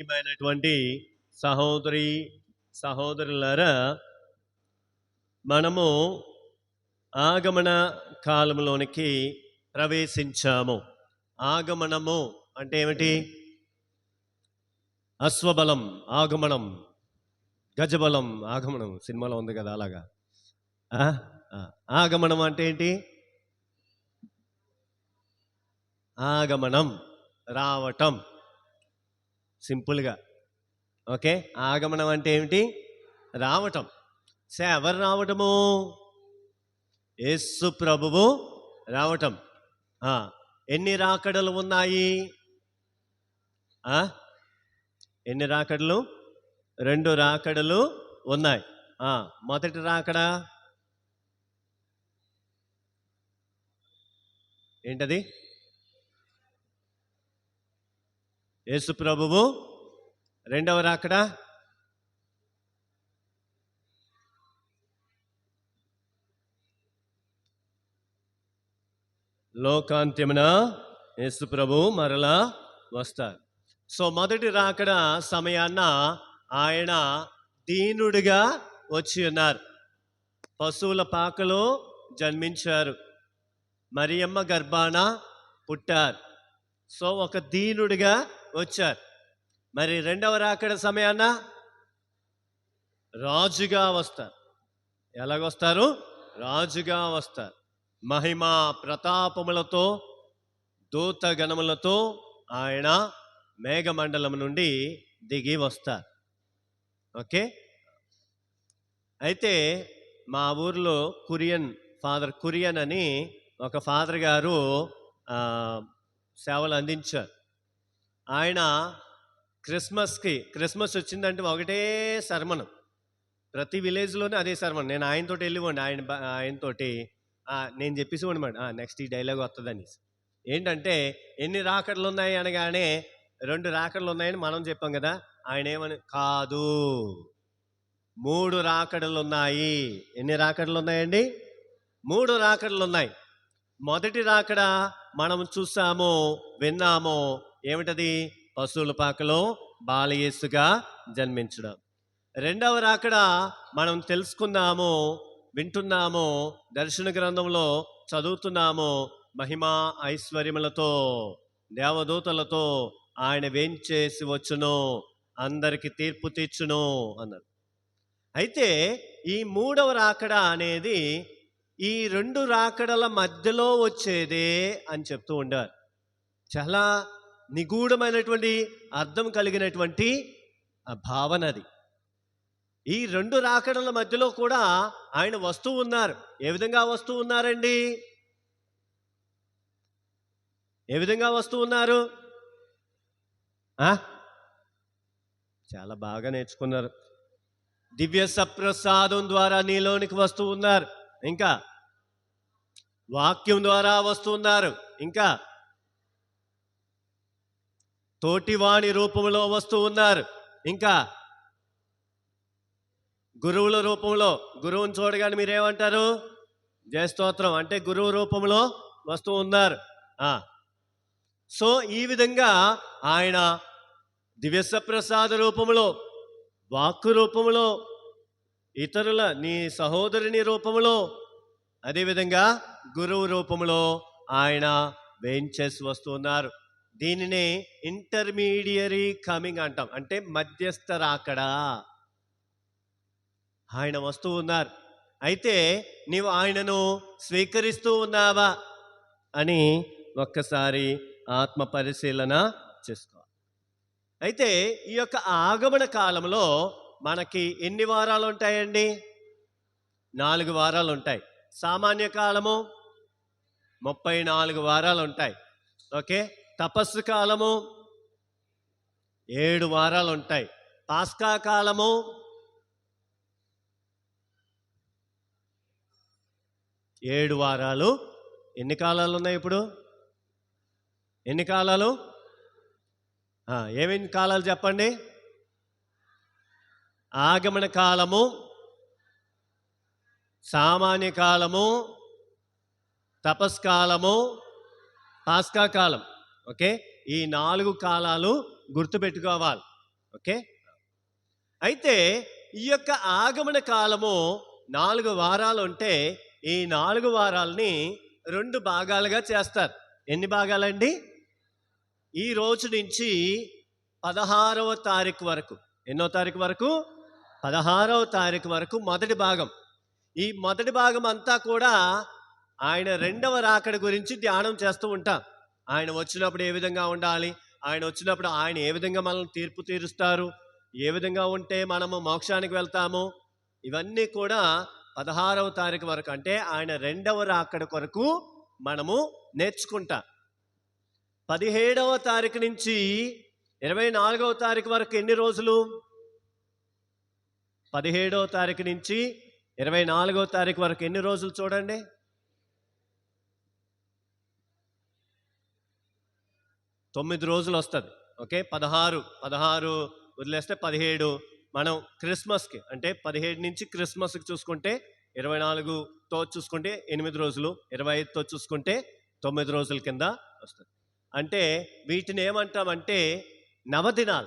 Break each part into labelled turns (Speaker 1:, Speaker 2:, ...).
Speaker 1: ముఖ్యమైనటువంటి సహోదరి సహోదరులారా మనము ఆగమన కాలంలోనికి ప్రవేశించాము. ఆగమనము అంటే ఏమిటి? అశ్వబలం ఆగమనం గజబలం ఆగమనం. సినిమాలో ఉంది కదా అలాగా. ఆగమనం అంటే ఏంటి? ఆగమనం రావటం. సింపుల్గా. ఓకే? ఆగమనం అంటే ఏమిటి? రావటం. సే ఎవరు రావటము? యేసు ప్రభువు రావటం. ఎన్ని రాకడలు ఉన్నాయి? ఎన్ని రాకడలు? రెండు రాకడలు ఉన్నాయి. మొదటి రాకడ? ఏంటది? యేసు ప్రభువు. రెండవ రాకడ లోకాంత్యమున యేసు ప్రభు మరలా వస్తారు. సో మొదటి రాకడ సమయాన్న ఆయన దీనుడిగా వచ్చి ఉన్నారు. పశువుల పాకలో జన్మించారు. మరియమ్మ గర్భాన పుట్టారు. సో ఒక దీనుడిగా వచ్చారు. మరి రెండవ రాకడ సమయాన రాజుగా వస్తారు. ఎలాగొస్తారు? రాజుగా వస్తారు. మహిమ ప్రతాపములతో దూత గణములతో ఆయన మేఘమండలం నుండి దిగి వస్తారు. ఓకే? అయితే మా ఊర్లో కురియన్ ఫాదర్ కురియన్ అని ఒక ఫాదర్ గారు సేవలు అందించారు. ఆయన క్రిస్మస్కి క్రిస్మస్ వచ్చిందంటే ఒకటే శర్మనం ప్రతి విలేజ్లోనే అదే శర్మనం నేను ఆయనతోటి వెళ్ళివ్వండి ఆయన ఆయనతోటి నేను చెప్పేసి ఉండమాట. నెక్స్ట్ ఈ డైలాగ్ వస్తుందని ఏంటంటే ఎన్ని రాకడలు ఉన్నాయి అనగానే రెండు రాకడలు ఉన్నాయని మనం చెప్పాం కదా ఆయన ఏమని కాదు. మూడు రాకడలు ఉన్నాయి ఎన్ని రాకడలు ఉన్నాయండి మూడు రాకడలు ఉన్నాయి మొదటి రాకడ మనం చూసాము విన్నాము ఏమిటది? పశువుల పాకలో బాలయేసుగా జన్మించడం. రెండవ రాకడ మనం తెలుసుకున్నాము వింటున్నాము దర్శన గ్రంథంలో చదువుతున్నాము మహిమా ఐశ్వర్యములతో దేవదూతలతో ఆయన వేంచేసి వచ్చును అందరికి తీర్పు తీర్చును అన్నారు. అయితే ఈ మూడవ రాకడ అనేది ఈ రెండు రాకడల మధ్యలో వచ్చేదే అని చెప్తూ ఉండారు చాలా నిగూఢమైనటువంటి అర్థం కలిగినటువంటి భావన అది. ఈ రెండు రాకడల మధ్యలో కూడా ఆయన వస్తూ ఉన్నారు. ఏ విధంగా వస్తూ ఉన్నారండి? ఏ విధంగా వస్తూ ఉన్నారు? చాలా బాగా నేర్చుకున్నారు. దివ్య సప్రసాదం ద్వారా నీలోనికి వస్తూ ఉన్నారు. ఇంకా వాక్యం ద్వారా వస్తూ ఉన్నారు. ఇంకా తోటివాణి రూపంలో వస్తూ ఉన్నారు. ఇంకా గురువుల రూపంలో గురువుని చూడగానే మీరేమంటారు? జయస్తోత్రం అంటే గురువు రూపంలో వస్తూ ఉన్నారు. సో ఈ విధంగా ఆయన దివ్యసప్రసాద రూపంలో వాక్కు రూపంలో ఇతరుల నీ సహోదరుని రూపంలో అదేవిధంగా గురువు రూపంలో ఆయన వేయించేసి వస్తున్నారు దీనినే ఇంటర్మీడియరీ కమింగ్ అంటాం. అంటే మధ్యస్థ రాకడా ఆయన వస్తూ ఉన్నారు. అయితే నీవు ఆయనను స్వీకరిస్తూ ఉన్నావా? అని ఒక్కసారి ఆత్మ పరిశీలన చేసుకోవాలి. అయితే ఈ యొక్క ఆగమన కాలంలో మనకి ఎన్ని వారాలు ఉంటాయండి? నాలుగు వారాలు ఉంటాయి. సామాన్య కాలము ముప్పై నాలుగు వారాలు ఉంటాయి. ఓకే? తపస్సు కాలము ఏడు వారాలు ఉంటాయి పాస్కా కాలము ఏడు వారాలు. ఎన్ని కాలాలు ఉన్నాయి ఇప్పుడు? ఎన్ని కాలాలు? ఏమేమి కాలాలు చెప్పండి? ఆగమన కాలము సామాన్య కాలము తపస్కాలము పాస్కా కాలం. ఓకే? ఈ నాలుగు కాలాలు గుర్తుపెట్టుకోవాలి. ఓకే? అయితే ఈ యొక్క ఆగమన కాలము నాలుగు వారాలు ఉంటే ఈ నాలుగు వారాలని రెండు భాగాలుగా చేస్తారు. ఎన్ని భాగాలండి? ఈ రోజు నుంచి పదహారవ తారీఖు వరకు. ఎన్నో తారీఖు వరకు? పదహారవ తారీఖు వరకు మొదటి భాగం. ఈ మొదటి భాగం అంతా కూడా ఆయన రెండవ రాకడ గురించి ధ్యానం చేస్తూ ఉంటాం. ఆయన వచ్చినప్పుడు ఏ విధంగా ఉండాలి? ఆయన వచ్చినప్పుడు ఆయన ఏ విధంగా మనల్ని తీర్పు తీరుస్తారు? ఏ విధంగా ఉంటే మనము మోక్షానికి వెళ్తాము? ఇవన్నీ కూడా పదహారవ తారీఖు వరకు అంటే ఆయన రెండవ రాకడ కొరకు మనము నేర్చుకుంటాం. పదిహేడవ తారీఖు నుంచి ఇరవై నాలుగవ తారీఖు వరకు ఎన్ని రోజులు? పదిహేడవ తారీఖు నుంచి ఇరవై నాలుగవ తారీఖు వరకు ఎన్ని రోజులు చూడండి. తొమ్మిది రోజులు వస్తుంది ఓకే? పదహారు పదహారు వదిలేస్తే పదిహేడు. మనం క్రిస్మస్కి అంటే పదిహేడు నుంచి క్రిస్మస్కి చూసుకుంటే ఇరవై నాలుగుతో చూసుకుంటే ఎనిమిది రోజులు ఇరవై ఐదుతో చూసుకుంటే తొమ్మిది రోజుల కింద వస్తుంది. అంటే వీటిని ఏమంటామంటే నవదినాలు.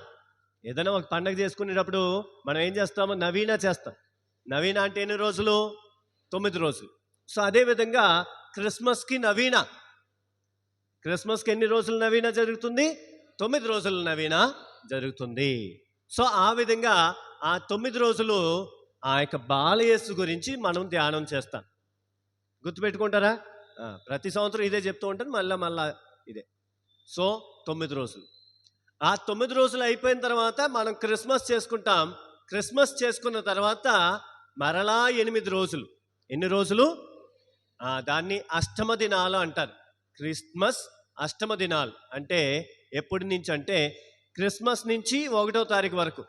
Speaker 1: ఏదైనా ఒక పండగ చేసుకునేటప్పుడు మనం ఏం చేస్తాము? నవీన చేస్తాం. నవీన అంటే ఎన్ని రోజులు? తొమ్మిది రోజులు. సో అదేవిధంగా క్రిస్మస్కి నవీన. క్రిస్మస్కి ఎన్ని రోజులు నవీన జరుగుతుంది? తొమ్మిది రోజులు నవీన జరుగుతుంది. సో ఆ విధంగా ఆ తొమ్మిది రోజులు ఆ యొక్క బాలయేసు గురించి మనం ధ్యానం చేస్తాం. గుర్తుపెట్టుకుంటారా? ప్రతి సంవత్సరం ఇదే చెప్తూ ఉంటాను మళ్ళీ మళ్ళా ఇదే. సో తొమ్మిది రోజులు. ఆ తొమ్మిది రోజులు అయిపోయిన తర్వాత మనం క్రిస్మస్ చేసుకుంటాం. క్రిస్మస్ చేసుకున్న తర్వాత మరలా ఎనిమిది రోజులు. ఎన్ని రోజులు? దాన్ని అష్టమ దినాలు అంటారు. క్రిస్మస్ అష్టమ దినాలు. అంటే ఎప్పటి నుంచి అంటే క్రిస్మస్ నుంచి ఒకటో తారీఖు వరకు.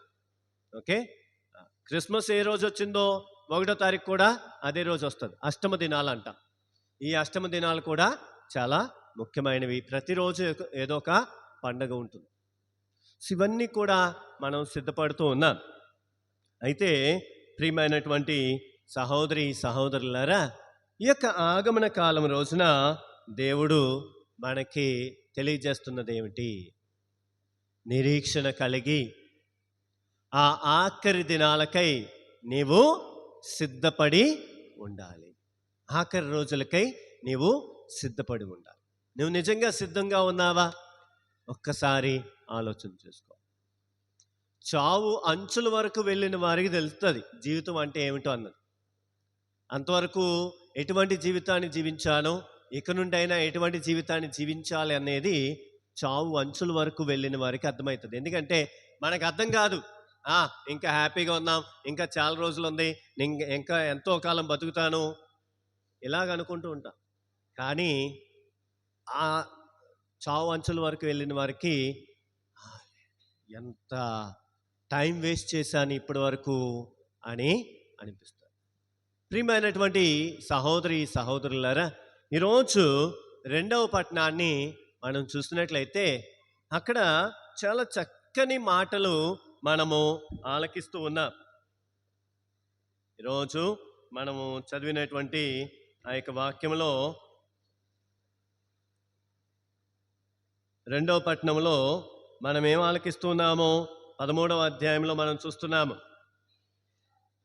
Speaker 1: ఓకే? క్రిస్మస్ ఏ రోజు వచ్చిందో ఒకటో తారీఖు కూడా అదే రోజు వస్తుంది. అష్టమ దినాలు అంట ఈ అష్టమ దినాలు కూడా చాలా ముఖ్యమైనవి. ప్రతిరోజు ఏదో- ఒక పండగ ఉంటుంది. ఇవన్నీ కూడా మనం సిద్ధపడుతూ ఉన్నాం. అయితే ప్రియమైనటువంటి సహోదరి సహోదరులారా ఈ యొక్క ఆగమన కాలం రోజున దేవుడు మనకి తెలియజేస్తున్నది ఏమిటి నిరీక్షణ కలిగి ఆ ఆఖరి దినాలకై నీవు సిద్ధపడి ఉండాలి. ఆఖరి రోజులకై నీవు సిద్ధపడి ఉండాలి. నువ్వు నిజంగా సిద్ధంగా ఉన్నావా? ఒక్కసారి ఆలోచన చేసుకో. చావు అంచుల వరకు వెళ్ళిన వారికి తెలుస్తుంది జీవితం అంటే ఏమిటో అన్నది. అంతవరకు ఎటువంటి జీవితాన్ని జీవించానో ఇక నుండి అయినా ఎటువంటి జీవితాన్ని జీవించాలి అనేది చావు అంచుల వరకు వెళ్ళిన వారికి అర్థమవుతుంది. ఎందుకంటే మనకు అర్థం కాదు. ఆ ఇంకా హ్యాపీగా ఉన్నాం ఇంకా చాలా రోజులు ఉంది ఇంకా ఎంతో కాలం బతుకుతాను ఇలాగ అనుకుంటూ ఉంటాం. కానీ ఆ చావు అంచుల వరకు వెళ్ళిన వారికి ఎంత టైం వేస్ట్ చేశాను ఇప్పటి వరకు అని అనిపిస్తుంది. ప్రియమైనటువంటి సహోదరి సహోదరులారా ఈరోజు రెండవ పట్టణాన్ని మనం చూస్తున్నట్లయితే అక్కడ చాలా చక్కని మాటలు మనము ఆలకిస్తూ ఉన్నాం. ఈరోజు మనము చదివినటువంటి ఆ యొక్క వాక్యంలో రెండవ పట్టణంలో మనం ఏం ఆలకిస్తున్నామో పదమూడవ అధ్యాయంలో మనం చూస్తున్నాము.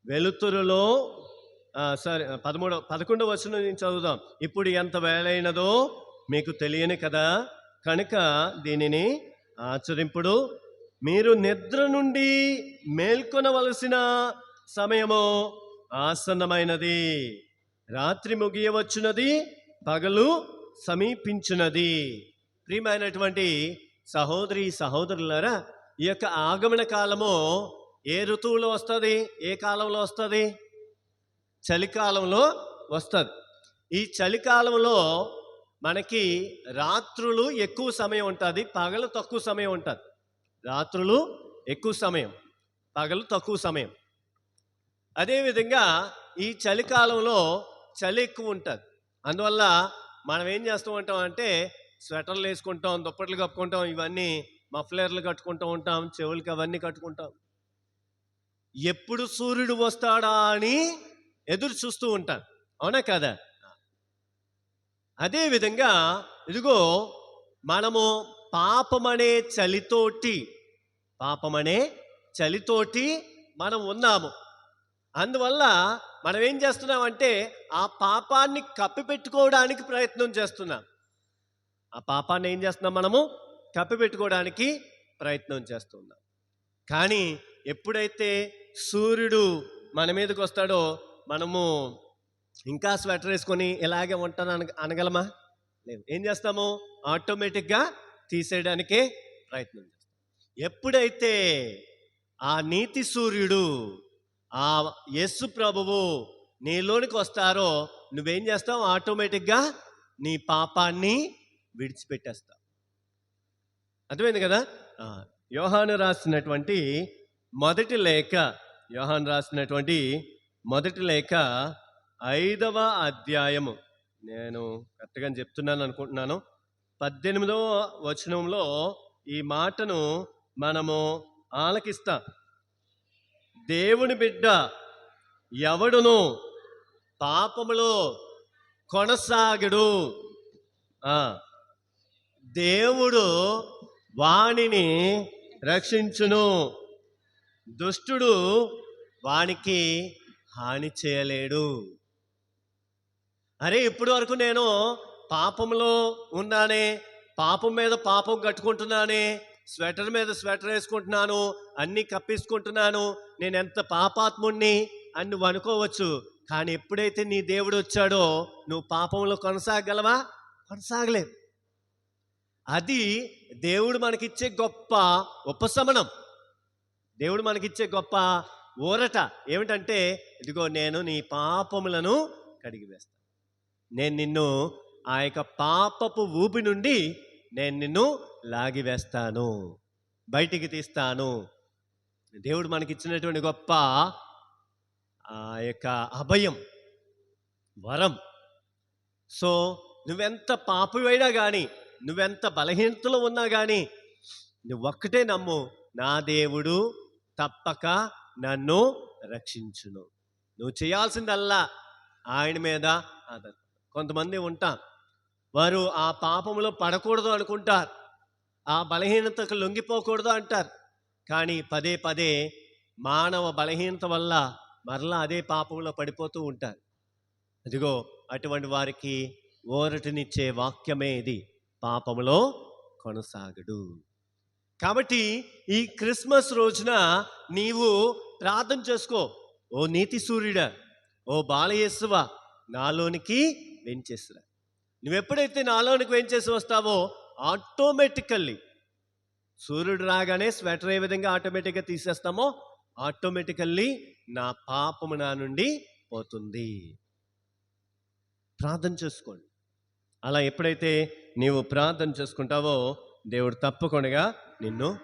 Speaker 1: వెలుతురులో సరే పదమూడవ పదకొండవ వచనం నుంచి చదువుదాం. ఇప్పుడు ఎంత వేలైనదో మీకు తెలియని కదా. కనుక దీనిని ఆచరింపుడు. మీరు నిద్ర నుండి మేల్కొనవలసిన సమయము ఆసన్నమైనది. రాత్రి ముగియవచ్చునది పగలు సమీపించున్నది ప్రియమైనటువంటి సహోదరి సహోదరులారా ఈ యొక్క ఆగమన కాలము ఏ ఋతువులో వస్తుంది ఏ కాలంలో వస్తుంది? చలికాలంలో వస్తుంది. ఈ చలికాలంలో మనకి రాత్రులు ఎక్కువ సమయం ఉంటుంది పగలు తక్కువ సమయం ఉంటుంది. రాత్రులు ఎక్కువ సమయం పగలు తక్కువ సమయం. అదేవిధంగా ఈ చలికాలంలో చలి ఎక్కువ ఉంటుంది. అందువల్ల మనం ఏం చేస్తూ ఉంటాం అంటే స్వెటర్లు వేసుకుంటాం దుప్పట్లు కప్పుకుంటాం ఇవన్నీ మఫ్లర్లు కట్టుకుంటూ ఉంటాం చెవులకి అవన్నీ కట్టుకుంటాం. ఎప్పుడు సూర్యుడు వస్తాడా అని ఎదురు చూస్తూ ఉంటాం అవునా కదా? అదేవిధంగా ఇదిగో మనము పాపమనే చలితోటి పాపమనే చలితోటి మనం ఉన్నాము. అందువల్ల మనం ఏం చేస్తున్నామంటే ఆ పాపాన్ని కప్పిపెట్టుకోవడానికి ప్రయత్నం చేస్తున్నాం. ఆ పాపాన్ని ఏం చేస్తున్నాం మనము? కప్పిపెట్టుకోవడానికి ప్రయత్నం చేస్తున్నాం. కానీ ఎప్పుడైతే సూర్యుడు మన మీదకి వస్తాడో మనము ఇంకా స్వెటర్ వేసుకొని ఇలాగే ఉంటాను అన అనగలమా? లేదు. ఏం చేస్తాము? ఆటోమేటిక్గా తీసేయడానికే ప్రయత్నం చేస్తాం. ఎప్పుడైతే ఆ నీతి సూర్యుడు ఆ యస్సు ప్రభువు నీలోనికి వస్తారో నువ్వేం చేస్తావు? ఆటోమేటిక్గా నీ పాపాన్ని విడిచిపెట్టేస్తావు. అర్థమైంది కదా? యోహాను రాసినటువంటి మొదటి లేఖ యోహాను రాసినటువంటి మొదటి లేఖ ఐదవ అధ్యాయము. నేను కరెక్ట్గా చెప్తున్నాను అనుకుంటున్నాను. పద్దెనిమిదవ వచనంలో ఈ మాటను మనము ఆలకిస్తాం. దేవుని బిడ్డ ఎవడును పాపములో కొనసాగడు? దేవుడు వాణిని రక్షించును. దుష్టుడు వానికి హాని చేయలేడు. అరే ఇప్పటి వరకు నేను పాపంలో ఉన్నానే పాపం మీద పాపం కట్టుకుంటున్నానే స్వెటర్ మీద స్వెటర్ వేసుకుంటున్నాను అన్నీ కప్పించుకుంటున్నాను నేను ఎంత పాపాత్ముణ్ణి అని నువ్వు అనుకోవచ్చు. కానీ ఎప్పుడైతే నీ దేవుడు వచ్చాడో నువ్వు పాపంలో కొనసాగలవా? కొనసాగలేవు. అది దేవుడు మనకిచ్చే గొప్ప ఉపశమనం. దేవుడు మనకిచ్చే గొప్ప ఊరట ఏమిటంటే ఇదిగో నేను నీ పాపములను కడిగి వేస్తాను. నేను నిన్ను ఆ యొక్క పాపపు ఊపి నుండి నేను నిన్ను లాగివేస్తాను బయటికి తీస్తాను. దేవుడు మనకిచ్చినటువంటి గొప్ప ఆ యొక్క అభయం వరం. సో నువ్వెంత పాపమైనా కానీ నువ్వెంత బలహీనతలో ఉన్నా కానీ నువ్వు ఒక్కటే నమ్ము నా దేవుడు తప్పక నన్ను రక్షించును. నువ్వు చేయాల్సిందల్లా ఆయన మీద ఆధార కొంతమంది ఉంటాం వారు ఆ పాపంలో పడకూడదు అనుకుంటారు. ఆ బలహీనతకు లొంగిపోకూడదు అంటారు. కానీ పదే పదే మానవ బలహీనత వల్ల మరలా అదే పాపంలో పడిపోతూ ఉంటారు. అదిగో అటువంటి వారికి ఓరటినిచ్చే వాక్యమే ఇది. పాపములో కొనసాగడు. కాబట్టి ఈ క్రిస్మస్ రోజున నీవు ప్రార్థన చేసుకో. ఓ నీతి సూర్యుడా ఓ బాలయేసువా నాలోనికి వెంచేసిరా నువ్వు ఎప్పుడైతే నాలోనికి వెంచేసి వస్తావో ఆటోమేటికల్లీ సూర్యుడు రాగానే స్వెటర్ ఏ విధంగా ఆటోమేటిక్గా తీసేస్తామో ఆటోమేటికల్లీ నా పాపము నా నుండి పోతుంది. ప్రార్థన చేసుకోండి. అలా ఎప్పుడైతే నీవు ప్రార్థన చేసుకుంటావో దేవుడు తప్పకుండా నిన్ను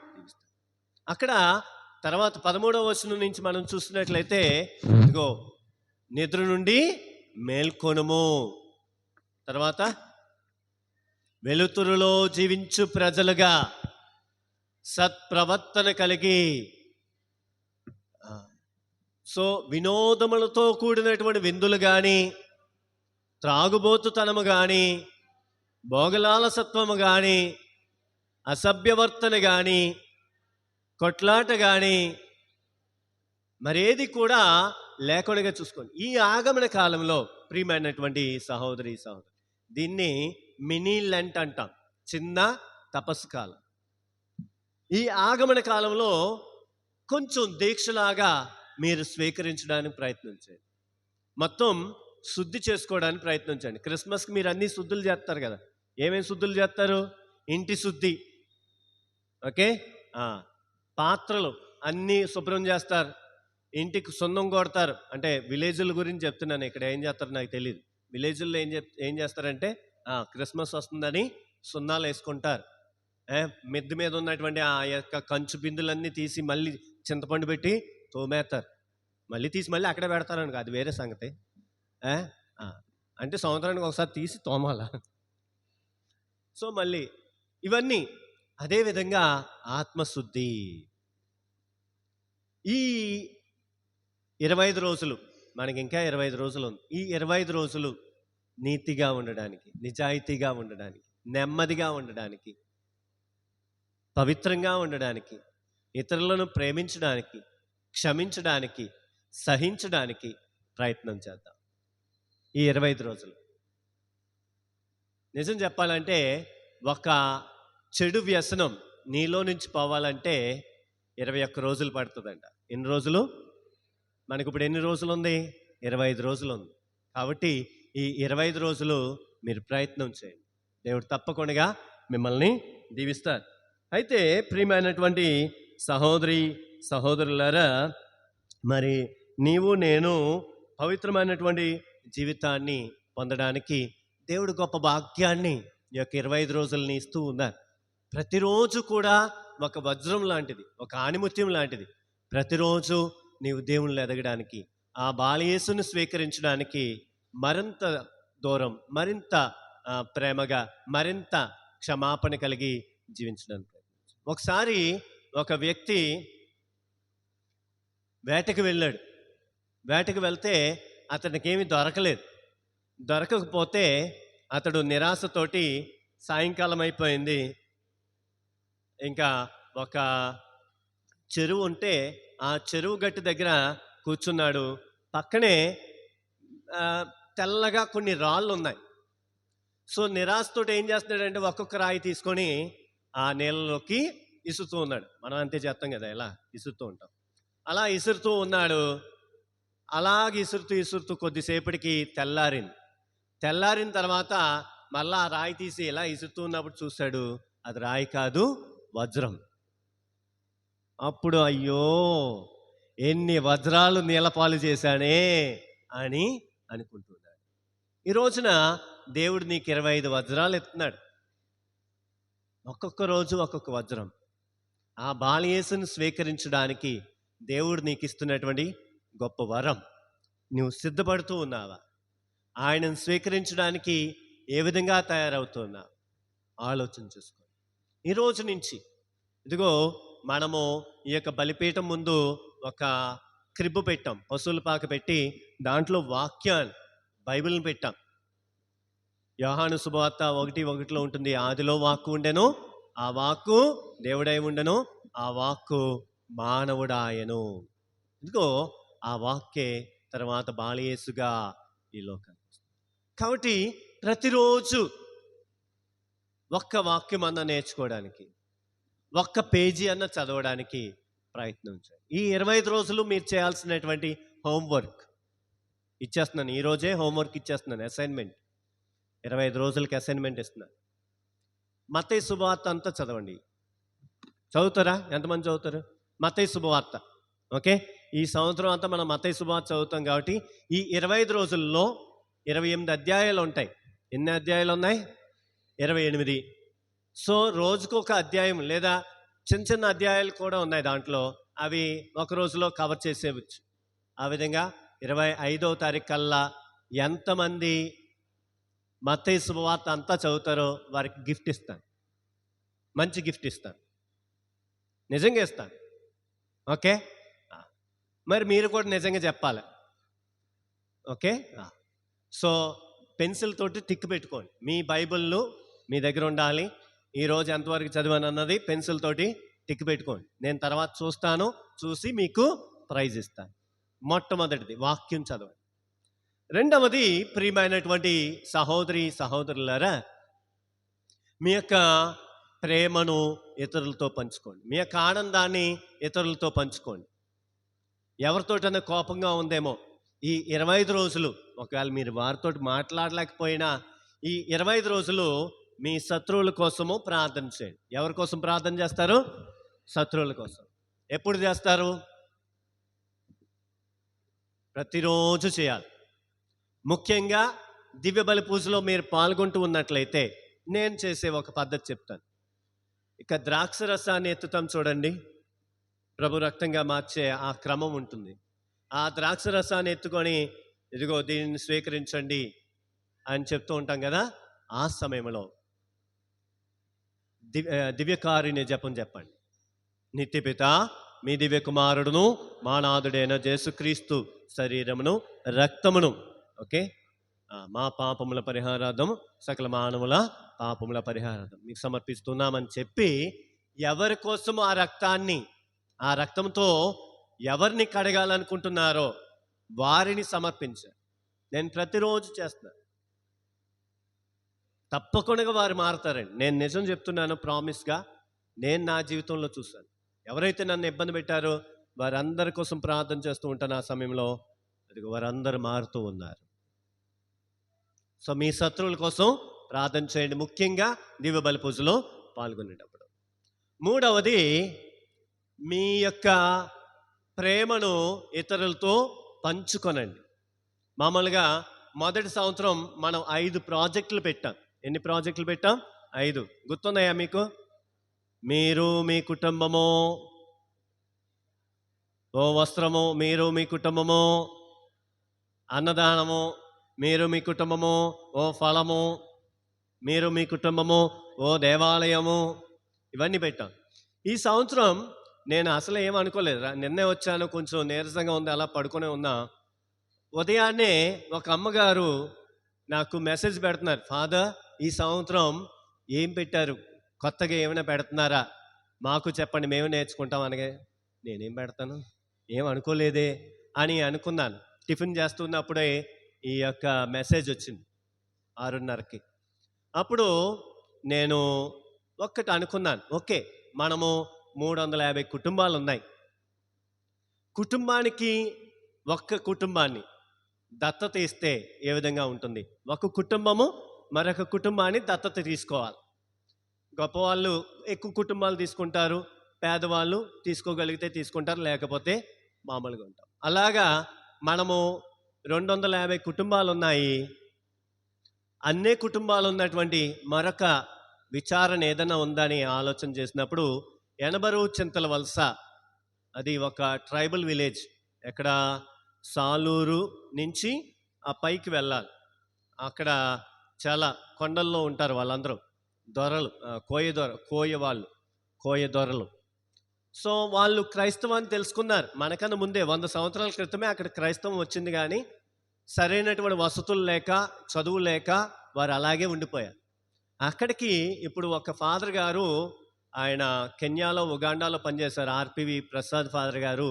Speaker 1: అక్కడ తర్వాత పదమూడవ వచనం నుంచి మనం చూసినట్లయితే ఇదిగో నిద్ర నుండి మేల్కొనుము. తర్వాత వెలుతురులో జీవించు ప్రజలుగా సత్ప్రవర్తన కలిగి సో వినోదములతో కూడినటువంటి విందులు కానీ త్రాగుబోతుతనము కానీ భోగలాలసత్వము కానీ అసభ్యవర్తన కానీ కొట్లాట కానీ మరేది కూడా లేకుండా చూసుకోండి. ఈ ఆగమన కాలంలో ప్రియమైనటువంటి సహోదరి సహోదరు దీన్ని మినీ లెంట్ అంటాం. చిన్న తపస్సు కాలం. ఈ ఆగమన కాలంలో కొంచెం దీక్షలాగా మీరు స్వీకరించడానికి ప్రయత్నించండి మొత్తం శుద్ధి చేసుకోవడానికి ప్రయత్నించండి క్రిస్మస్కి మీరు అన్ని శుద్ధులు చేస్తారు కదా. ఏమేమి శుద్ధులు చేస్తారు? ఇంటి శుద్ధి. ఓకే? పాత్రలు అన్నీ శుభ్రం చేస్తారు. ఇంటికి సున్నం కొడతారు. అంటే విలేజ్ల గురించి చెప్తున్నాను ఇక్కడ ఏం చేస్తారు నాకు తెలియదు విలేజ్లో ఏం చెప్ ఏం చేస్తారంటే క్రిస్మస్ వస్తుందని సున్నాలు వేసుకుంటారు. ఏ, మిద్దె మీద ఉన్నటువంటి ఆ యొక్క కంచు బిందులన్నీ తీసి మళ్ళీ చింతపండు పెట్టి తోమేస్తారు. మళ్ళీ తీసి మళ్ళీ అక్కడే పెడతారనుకో అది వేరే సంగతి. అంటే సంవత్సరానికి ఒకసారి తీసి తోమాల? సో మళ్ళీ ఇవన్నీ అదేవిధంగా ఆత్మశుద్ధి. ఈ ఇరవై ఐదు రోజులు మనకి ఇంకా ఇరవై ఐదు రోజులు ఉంది ఈ ఇరవై ఐదు రోజులు నీతిగా ఉండడానికి నిజాయితీగా ఉండడానికి నెమ్మదిగా ఉండడానికి పవిత్రంగా ఉండడానికి ఇతరులను ప్రేమించడానికి క్షమించడానికి సహించడానికి ప్రయత్నం చేద్దాం. ఈ ఇరవై ఐదు రోజులు. నిజం చెప్పాలంటే ఒక చెడు వ్యసనం నీలో నుంచి పోవాలంటే ఇరవై ఒక్క రోజులు పడుతుందంట. ఎన్ని రోజులు? మనకి ఇప్పుడు ఎన్ని రోజులు ఉంది ఇరవై ఐదు రోజులు ఉంది కాబట్టి ఈ ఇరవై ఐదు రోజులు మీరు ప్రయత్నం చేయండి. దేవుడు తప్పకుండా మిమ్మల్ని దీవిస్తారు అయితే ప్రియమైనటువంటి సహోదరి సహోదరులారా మరి నీవు నేను పవిత్రమైనటువంటి జీవితాన్ని పొందడానికి దేవుడు గొప్ప భాగ్యాన్ని ఈ యొక్క ఇరవై ఐదు రోజులని ఇస్తూ ఉన్నారు. ప్రతిరోజు కూడా ఒక వజ్రం లాంటిది ఒక ఆణిముత్యం లాంటిది. ప్రతిరోజు నీవు దేవుణ్ణి ఎదగడానికి ఆ బాలయేసును స్వీకరించడానికి మరింత దూరం మరింత ప్రేమగా మరింత క్షమాపణ కలిగి జీవించడానికి ఒకసారి ఒక వ్యక్తి వేటకు వెళ్ళాడు. వేటకు వెళ్తే అతనికి ఏమి దొరకలేదు. దొరకకపోతే అతడు నిరాశతోటి సాయంకాలం అయిపోయింది ఇంకా ఒక చెరువు ఉంటే ఆ చెరువు గట్టి దగ్గర కూర్చున్నాడు. పక్కనే తెల్లగా కొన్ని రాళ్ళు ఉన్నాయి సో నిరాశతో ఏం చేస్తున్నాడంటే ఒక్కొక్క రాయి తీసుకొని ఆ నీళ్ళలోకి ఇసురుతూ ఉన్నాడు. మనం అంతే చేస్తాం కదా ఇలా ఇసురుతూ ఉంటాం. అలా ఇసురుతూ ఉన్నాడు. అలాగ ఇసురుతూ ఇసురుతూ కొద్దిసేపటికి తెల్లారింది. తెల్లారిన తర్వాత మళ్ళా ఆ రాయి తీసి ఇలా ఇసురుతూ ఉన్నప్పుడు చూశాడు అది రాయి కాదు వజ్రం. అప్పుడు అయ్యో ఎన్ని వజ్రాలు నీలపాలు చేశానే అని అనుకుంటున్నాడు. ఈ రోజున దేవుడు నీకు ఇరవై ఐదు వజ్రాలు ఎత్తున్నాడు ఒక్కొక్క రోజు ఒక్కొక్క వజ్రం. ఆ బాలయేసును స్వీకరించడానికి దేవుడు నీకు ఇస్తున్నటువంటి గొప్ప వరం. నువ్వు సిద్ధపడుతూ ఉన్నావా? ఆయనను స్వీకరించడానికి ఏ విధంగా తయారవుతున్నావు? ఆలోచన చేసుకో. ఈ రోజు నుంచి ఇదిగో మనము ఈ యొక్క బలిపీఠం ముందు ఒక క్రిబ్బు పెట్టాం పశువుల పాక పెట్టి దాంట్లో వాక్యాన్ని బైబిల్ని పెట్టాం. యోహాను శుభవార్త ఒకటి ఒకటిలో ఉంటుంది ఆదిలో వాక్కు ఉండెను ఆ వాక్కు దేవుడై ఉండెను ఆ వాక్కు మానవుడాయను. ఇదిగో ఆ వాక్కే తర్వాత బాలయేసుగా ఈ లోకం కాబట్టి ప్రతిరోజు ఒక్క వాక్యం అన్న నేర్చుకోవడానికి ఒక్క పేజీ అన్న చదవడానికి ప్రయత్నం చేయండి ఈ ఇరవై ఐదు రోజులు మీరు చేయాల్సినటువంటి హోంవర్క్ ఇచ్చేస్తున్నాను. ఈరోజే హోంవర్క్ ఇచ్చేస్తున్నాను అసైన్మెంట్. ఇరవై ఐదు రోజులకి అసైన్మెంట్ ఇస్తున్నాను. మతయ్య శుభవార్త అంతా చదవండి. చదువుతారా? ఎంతమంది చదువుతారు? మతయ్య శుభవార్త. ఓకే? ఈ సంవత్సరం అంతా మనం మతయ్య శుభవార్త చదువుతాం కాబట్టి ఈ ఇరవై ఐదు రోజుల్లో ఇరవై ఎనిమిది అధ్యాయాలు ఉంటాయి. ఎన్ని అధ్యాయాలు ఉన్నాయి? ఇరవై ఎనిమిది. సో రోజుకు ఒక అధ్యాయం లేదా చిన్న చిన్న అధ్యాయాలు కూడా ఉన్నాయి దాంట్లో. అవి ఒక రోజులో కవర్ చేసేవచ్చు ఆ విధంగా ఇరవై ఐదవ తారీఖు కల్లా ఎంతమంది మత శుభవార్త అంతా చదువుతారో వారికి గిఫ్ట్ ఇస్తాను. మంచి గిఫ్ట్ ఇస్తాను. నిజంగా ఇస్తాను. ఓకే? మరి మీరు కూడా నిజంగా చెప్పాలి. ఓకే? సో పెన్సిల్ తోటి టిక్ పెట్టుకోండి. మీ బైబిల్ను మీ దగ్గర ఉండాలి. ఈ రోజు ఎంతవరకు చదివాను అన్నది పెన్సిల్ తోటి టిక్ పెట్టుకోండి. నేను తర్వాత చూస్తాను చూసి మీకు ప్రైజ్ ఇస్తాను. మొట్టమొదటిది వాక్యం చదవండి. రెండవది ప్రియమైనటువంటి సహోదరి సహోదరులారా మీ యొక్క ప్రేమను ఇతరులతో పంచుకోండి. మీ యొక్క ఆనందాన్ని ఇతరులతో పంచుకోండి. ఎవరితోటైనా కోపంగా ఉందేమో ఈ ఇరవై ఐదు రోజులు ఒకవేళ మీరు వారితో మాట్లాడలేకపోయినా ఈ ఇరవై ఐదు రోజులు మీ శత్రువుల కోసము ప్రార్థన చేయండి. ఎవరి కోసం ప్రార్థన చేస్తారు? శత్రువుల కోసం. ఎప్పుడు చేస్తారు? ప్రతిరోజు చేయాలి. ముఖ్యంగా దివ్య బలి పూజలో మీరు పాల్గొంటూ ఉన్నట్లయితే నేను చేసే ఒక పద్ధతి చెప్తాను. ఇక ద్రాక్ష రసాన్ని ఎత్తుతాం చూడండి. ప్రభు రక్తంగా మార్చే ఆ క్రమం ఉంటుంది. ఆ ద్రాక్ష రసాన్ని ఎత్తుకొని ఇదిగో దీనిని స్వీకరించండి అని చెప్తూ ఉంటాం కదా ఆ సమయంలో దివ్య దివ్యకారిని జపం చెప్పండి నిత్యపిత మీ దివ్య కుమారుడును మానాథుడైన జేసుక్రీస్తు శరీరమును రక్తమును ఓకే? మా పాపముల పరిహారార్థం సకల మానవుల పాపముల పరిహారార్థం. మీకు సమర్పిస్తున్నామని చెప్పి ఎవరి కోసం ఆ రక్తాన్ని ఆ రక్తంతో ఎవరిని కడగాలనుకుంటున్నారో వారిని సమర్పించారు నేను ప్రతిరోజు చేస్తున్నాను తప్పకుండా వారు మారతారండి. నేను నిజం చెప్తున్నాను ప్రామిస్గా నేను నా జీవితంలో చూశాను. ఎవరైతే నన్ను ఇబ్బంది పెట్టారో వారందరి కోసం ప్రార్థన చేస్తూ ఉంటాను ఆ సమయంలో. అది వారందరూ మారుతూ ఉన్నారు. సో మీ శత్రువుల కోసం ప్రార్థన చేయండి. ముఖ్యంగా దివ్య బలి పూజలో పాల్గొనేటప్పుడు. మూడవది మీ యొక్క ప్రేమను ఇతరులతో పంచుకొనండి. మామూలుగా మొదటి సంవత్సరం మనం ఐదు ప్రాజెక్టులు పెట్టాం. ఎన్ని ప్రాజెక్టులు పెట్టాం? ఐదు. గుర్తున్నాయా మీకు? మీరు మీ కుటుంబము ఓ వస్త్రము మీరు మీ కుటుంబము అన్నదానము మీరు మీ కుటుంబము ఓ ఫలము మీరు మీ కుటుంబము ఓ దేవాలయము ఇవన్నీ పెట్టాం. ఈ సంవత్సరం నేను అసలు ఏమనుకోలేదు అనుకోలేదు. నిన్నే వచ్చాను కొంచెం నీరసంగా ఉంది అలా పడుకునే ఉన్నా. ఉదయాన్నే ఒక అమ్మగారు నాకు మెసేజ్ పెడుతున్నారు. ఫాదర్ ఈ సంవత్సరం ఏం పెట్టారు? కొత్తగా ఏమైనా పెడుతున్నారా? మాకు చెప్పండి మేము నేర్చుకుంటాం అనగా నేనేం పెడతాను? ఏం అనుకోలేదే? అని అనుకున్నాను. టిఫిన్ చేస్తున్నప్పుడే ఈ యొక్క మెసేజ్ వచ్చింది ఆరున్నరకి. అప్పుడు నేను ఒక్కటి అనుకున్నాను ఓకే మనము మూడు వందల యాభై కుటుంబాలు ఉన్నాయి కుటుంబానికి ఒక్క కుటుంబాన్ని దత్తత ఇస్తే ఏ విధంగా ఉంటుంది? ఒక కుటుంబము మరొక కుటుంబాన్ని దత్తత తీసుకోవాలి. గొప్పవాళ్ళు ఎక్కువ కుటుంబాలు తీసుకుంటారు పేదవాళ్ళు తీసుకోగలిగితే తీసుకుంటారు లేకపోతే మామూలుగా ఉంటాం. అలాగా మనము రెండు వందల యాభై కుటుంబాలు ఉన్నాయి అన్నే కుటుంబాలు ఉన్నటువంటి మరొక విచారణ ఏదైనా ఉందని ఆలోచన చేసినప్పుడు ఎనబరు చింతల వలస అది ఒక ట్రైబల్ విలేజ్. ఎక్కడ సాలూరు నుంచి ఆ పైకి వెళ్ళాలి. అక్కడ చాలా కొండల్లో ఉంటారు వాళ్ళందరూ. దొరలు కోయ దొర కోయ వాళ్ళు కోయ దొరలు. సో వాళ్ళు క్రైస్తవాన్ని తెలుసుకున్నారు. మనకన్నా ముందే వంద సంవత్సరాల క్రితమే అక్కడ క్రైస్తవం వచ్చింది కానీ సరైనటువంటి వసతులు లేక చదువు లేక వారు అలాగే ఉండిపోయారు. అక్కడికి ఇప్పుడు ఒక ఫాదర్ గారు ఆయన కెన్యాలో ఉగాండాలో పనిచేశారు ఆర్పివి ప్రసాద్ ఫాదర్ గారు.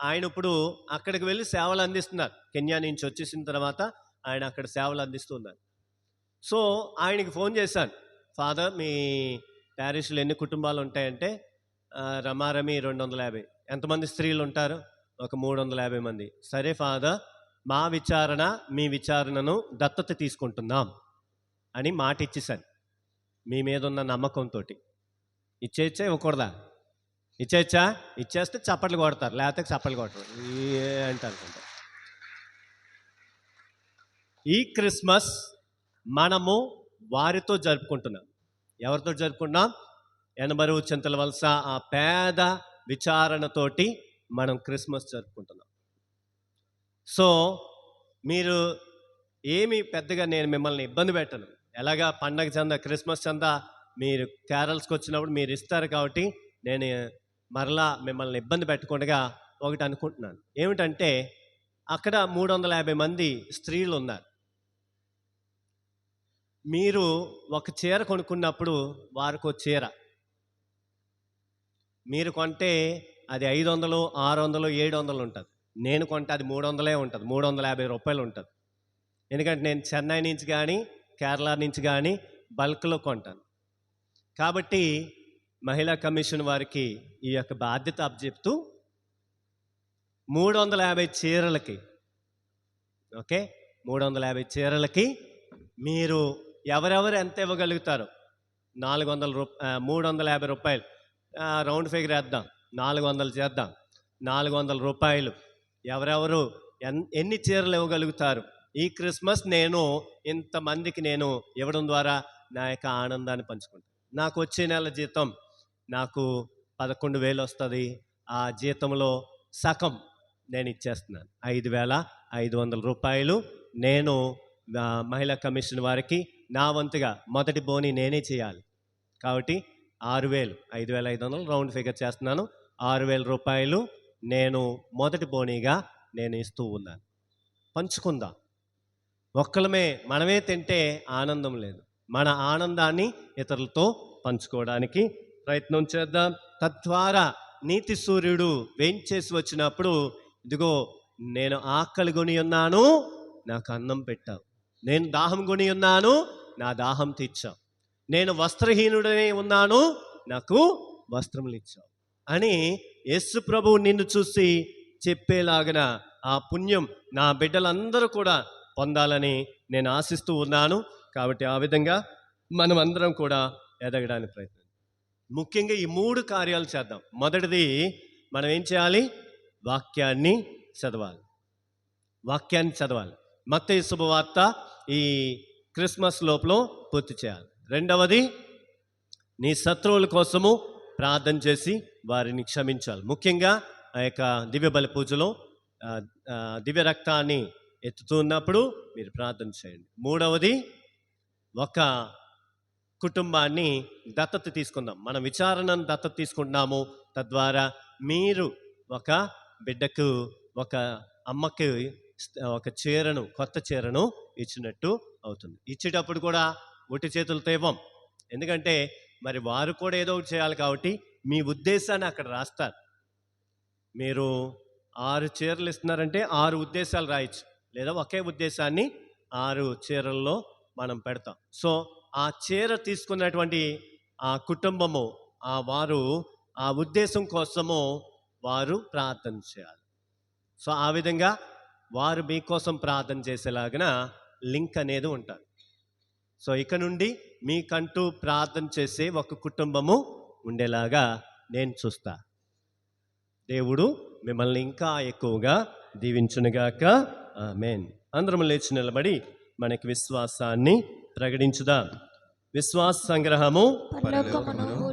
Speaker 1: ఆయన ఇప్పుడు అక్కడికి వెళ్ళి సేవలు అందిస్తున్నారు. కెన్యా నుంచి వచ్చేసిన తర్వాత ఆయన అక్కడ సేవలు అందిస్తున్నారు సో ఆయనకి ఫోన్ చేశాను. ఫాదర్ మీ ప్యారిస్లో ఎన్ని కుటుంబాలు ఉంటాయంటే రమారమి రెండు వందల యాభై. ఎంతమంది స్త్రీలు ఉంటారు ఒక మూడు వందల యాభై మంది. సరే ఫాదర్ మా విచారణ మీ విచారణను దత్తత తీసుకుంటున్నాం అని మాట ఇచ్చేసాను మీ మీద ఉన్న నమ్మకంతో ఇచ్చేచ్చా ఇవ్వకూడదా? ఇచ్చేచ్చా? ఇచ్చేస్తే చప్పట్లు కొడతారు. లేకపోతే చప్పట్లు కొడతారు ఏ అంటారు ఈ క్రిస్మస్ మనము వారితో జరుపుకుంటున్నాం. ఎవరితో జరుపుకుంటున్నాం? ఎనబరు చింతల వలస ఆ పేద విచారణతోటి మనం క్రిస్మస్ జరుపుకుంటున్నాం. సో మీరు ఏమి పెద్దగా నేను మిమ్మల్ని ఇబ్బంది పెట్టను. ఎలాగా పండగ చంద క్రిస్మస్ చంద మీరు క్యారల్స్కి వచ్చినప్పుడు మీరు ఇస్తారు కాబట్టి నేను మరలా మిమ్మల్ని ఇబ్బంది పెట్టకుండా ఒకటి అనుకుంటున్నాను. ఏమిటంటే అక్కడ మూడు వందల యాభై మంది స్త్రీలు ఉన్నారు మీరు ఒక చీర కొనుక్కున్నప్పుడు వారికి చీర. మీరు కొంటే అది ఐదు వందలు ఆరు వందలు ఏడు వందలు ఉంటుంది. నేను కొంటే అది మూడు వందలే ఉంటుంది మూడు వందల యాభై రూపాయలు ఉంటుంది. ఎందుకంటే నేను చెన్నై నుంచి కానీ కేరళ నుంచి కానీ బల్క్లో కొంటాను. కాబట్టి మహిళా కమిషన్ వారికి ఈ యొక్క బాధ్యత అప్పచెప్తూ మూడు వందల యాభై చీరలకి ఓకే? మూడు వందల యాభై చీరలకి మీరు ఎవరెవరు ఎంత ఇవ్వగలుగుతారు? నాలుగు వందల రూప మూడు వందల యాభై రూపాయలు. రౌండ్ ఫిగర్ వేద్దాం. నాలుగు వందలు చేద్దాం. నాలుగు వందల రూపాయలు. ఎవరెవరు ఎన్ ఎన్ని చీరలు ఇవ్వగలుగుతారు? ఈ క్రిస్మస్ నేను ఇంతమందికి నేను ఇవ్వడం ద్వారా నా యొక్క ఆనందాన్ని పంచుకుంటాను. నాకు వచ్చే నెల జీతం నాకు పదకొండు వేలు వస్తుంది. ఆ జీతంలో సగం నేను ఇచ్చేస్తున్నాను. ఐదు వేల ఐదు వందల రూపాయలు నేను మహిళా కమిషన్ వారికి నా వంతుగా మొదటి బోని నేనే చేయాలి. కాబట్టి ఆరు వేలు ఐదు వేల ఐదు వందలు రౌండ్ ఫిగర్ చేస్తున్నాను. ఆరు వేల రూపాయలు నేను మొదటి బోనీగా నేను ఇస్తూ ఉన్నాను. పంచుకుందాం. ఒక్కలమే మనమే తింటే ఆనందం లేదు. మన ఆనందాన్ని ఇతరులతో పంచుకోవడానికి ప్రయత్నం చేద్దాం. తద్వారా నీతి సూర్యుడు వేయించేసి వచ్చినప్పుడు ఇదిగో నేను ఆకలి కొని ఉన్నాను నాకు అన్నం పెట్టావు. నేను దాహం కొని ఉన్నాను నా దాహం తీర్చావు. నేను వస్త్రహీనుడనే ఉన్నాను నాకు వస్త్రములు ఇచ్చావు అని యేసు ప్రభువు నిన్ను చూసి చెప్పేలాగన ఆ పుణ్యం నా బిడ్డలందరూ కూడా పొందాలని నేను ఆశిస్తూ ఉన్నాను. కాబట్టి ఆ విధంగా మనం అందరం కూడా ఎదగడానికి ప్రయత్నం ముఖ్యంగా ఈ మూడు కార్యాలు చేద్దాం. మొదటిది మనం ఏం చేయాలి? వాక్యాన్ని చదవాలి. వాక్యాన్ని చదవాలి. మత్త శుభవార్త ఈ క్రిస్మస్ లోపల పూర్తి చేయాలి. రెండవది నీ శత్రువుల కోసము ప్రార్థన చేసి వారిని క్షమించాలి. ముఖ్యంగా ఆ యొక్క దివ్య బలి పూజలో దివ్య రక్తాన్ని ఎత్తుతున్నప్పుడు మీరు ప్రార్థన చేయండి. మూడవది ఒక కుటుంబాన్ని దత్తత తీసుకుందాం. మనం విచారణను దత్తత తీసుకుంటున్నాము. తద్వారా మీరు ఒక బిడ్డకు ఒక అమ్మకి ఒక చీరను కొత్త చీరను ఇచ్చినట్టు అవుతుంది. ఇచ్చేటప్పుడు కూడా ఒట్టి చేతులతో ఇవ్వం. ఎందుకంటే మరి వారు కూడా ఏదో ఒకటి చేయాలి కాబట్టి మీ ఉద్దేశాన్ని అక్కడ రాస్తారు. మీరు ఆరు చీరలు ఇస్తున్నారంటే ఆరు ఉద్దేశాలు రాయొచ్చు. లేదా ఒకే ఉద్దేశాన్ని ఆరు చీరల్లో మనం పెడతాం. సో ఆ చీర తీసుకున్నటువంటి ఆ కుటుంబము ఆ వారు ఆ ఉద్దేశం కోసము వారు ప్రార్థన చేయాలి. సో ఆ విధంగా వారు మీకోసం ప్రార్థన చేసేలాగిన లింక్ అనేది ఉంటుంది సో ఇక నుండి మీకంటూ ప్రార్థన చేసే ఒక కుటుంబము ఉండేలాగా నేను చూస్తా. దేవుడు మిమ్మల్ని ఇంకా ఎక్కువగా దీవించునుగాక. మేన్ అందరం లేచి నిలబడి మనకి విశ్వాసాన్ని ప్రకటించుదాం. విశ్వాస సంగ్రహము